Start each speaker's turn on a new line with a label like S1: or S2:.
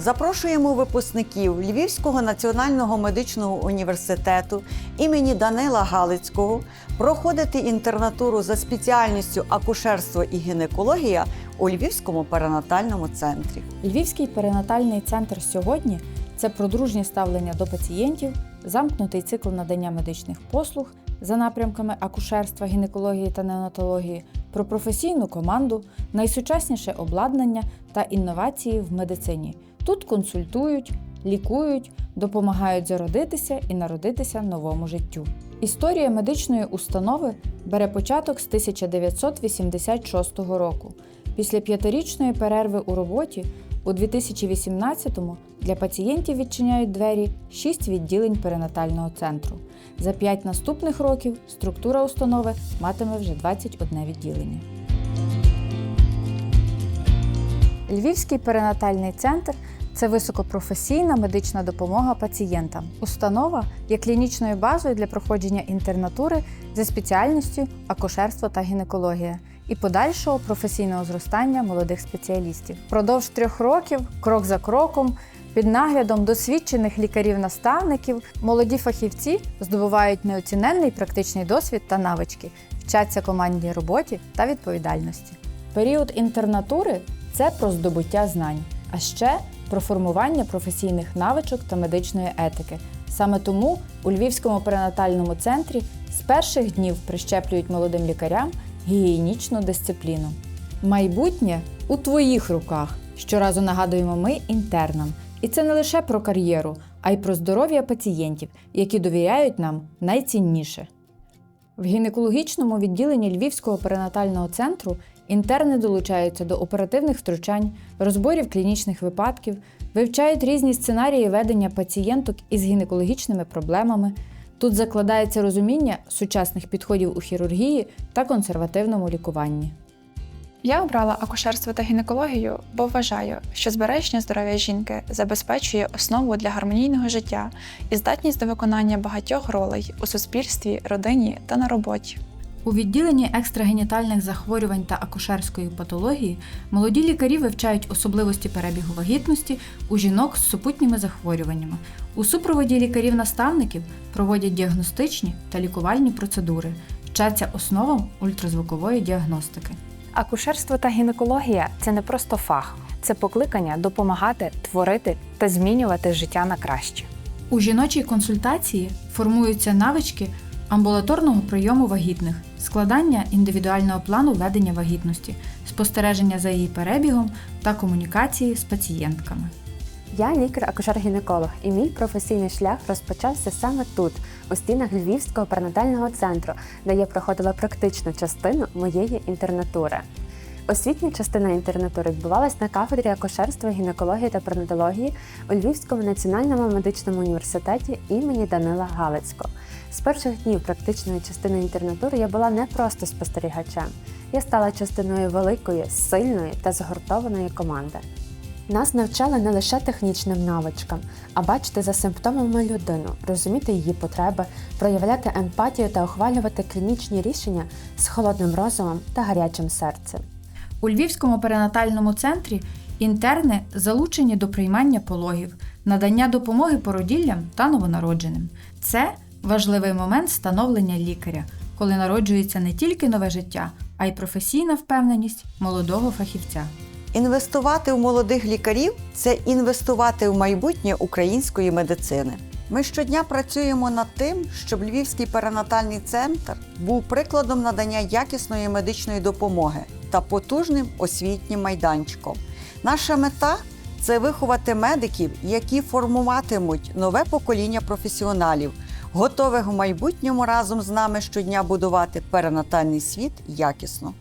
S1: Запрошуємо випускників Львівського національного медичного університету імені Данила Галицького проходити інтернатуру за спеціальністю акушерство і гінекологія у Львівському перинатальному центрі.
S2: Львівський перинатальний центр сьогодні це про дружнє ставлення до пацієнтів, замкнутий цикл надання медичних послуг за напрямками акушерства, гінекології та неонатології, про професійну команду, найсучасніше обладнання та інновації в медицині. Тут консультують, лікують, допомагають зародитися і народитися новому життю. Історія медичної установи бере початок з 1986 року. Після п'ятирічної перерви у роботі у 2018-му для пацієнтів відчиняють двері 6 відділень перинатального центру. За 5 наступних років структура установи матиме вже 21 відділення. Львівський перинатальний центр це високопрофесійна медична допомога пацієнтам. Установа є клінічною базою для проходження інтернатури за спеціальністю акушерство та гінекологія і подальшого професійного зростання молодих спеціалістів. Продовж трьох років, крок за кроком, під наглядом досвідчених лікарів-наставників, молоді фахівці здобувають неоціненний практичний досвід та навички, вчаться командній роботі та відповідальності. Період інтернатури це про здобуття знань, а ще про формування професійних навичок та медичної етики. Саме тому у Львівському перинатальному центрі з перших днів прищеплюють молодим лікарям гігієнічну дисципліну. Майбутнє у твоїх руках. Щоразу нагадуємо ми інтернам. І це не лише про кар'єру, а й про здоров'я пацієнтів, які довіряють нам найцінніше. В гінекологічному відділенні Львівського перинатального центру інтерни долучаються до оперативних втручань, розборів клінічних випадків, вивчають різні сценарії ведення пацієнток із гінекологічними проблемами. Тут закладається розуміння сучасних підходів у хірургії та консервативному лікуванні.
S3: Я обрала акушерство та гінекологію, бо вважаю, що збереження здоров'я жінки забезпечує основу для гармонійного життя і здатність до виконання багатьох ролей у суспільстві, родині та на роботі.
S2: У відділенні екстрагенітальних захворювань та акушерської патології молоді лікарі вивчають особливості перебігу вагітності у жінок з супутніми захворюваннями. У супроводі лікарів-наставників проводять діагностичні та лікувальні процедури, вчаться основам ультразвукової діагностики.
S4: Акушерство та гінекологія це не просто фах, це покликання допомагати, творити та змінювати життя на краще.
S2: У жіночій консультації формуються навички амбулаторного прийому вагітних, складання індивідуального плану ведення вагітності, спостереження за її перебігом та комунікації з пацієнтками.
S5: Я лікар-акушер-гінеколог, і мій професійний шлях розпочався саме тут, у стінах Львівського перинатального центру, де я проходила практичну частину моєї інтернатури. Освітня частина інтернатури відбувалась на кафедрі акушерства, гінекології та перинатології у Львівському національному медичному університеті імені Данила Галицького. З перших днів практичної частини інтернатури я була не просто спостерігачем, я стала частиною великої, сильної та згуртованої команди. Нас навчали не лише технічним навичкам, а бачити за симптомами людину, розуміти її потреби, проявляти емпатію та ухвалювати клінічні рішення з холодним розумом та гарячим серцем.
S2: У Львівському перинатальному центрі інтерни залучені до приймання пологів, надання допомоги породіллям та новонародженим. Це важливий момент становлення лікаря, коли народжується не тільки нове життя, а й професійна впевненість молодого фахівця.
S1: Інвестувати в молодих лікарів це інвестувати в майбутнє української медицини. Ми щодня працюємо над тим, щоб Львівський перинатальний центр був прикладом надання якісної медичної допомоги та потужним освітнім майданчиком. Наша мета це виховати медиків, які формуватимуть нове покоління професіоналів, готових в майбутньому разом з нами щодня будувати перинатальний світ якісно.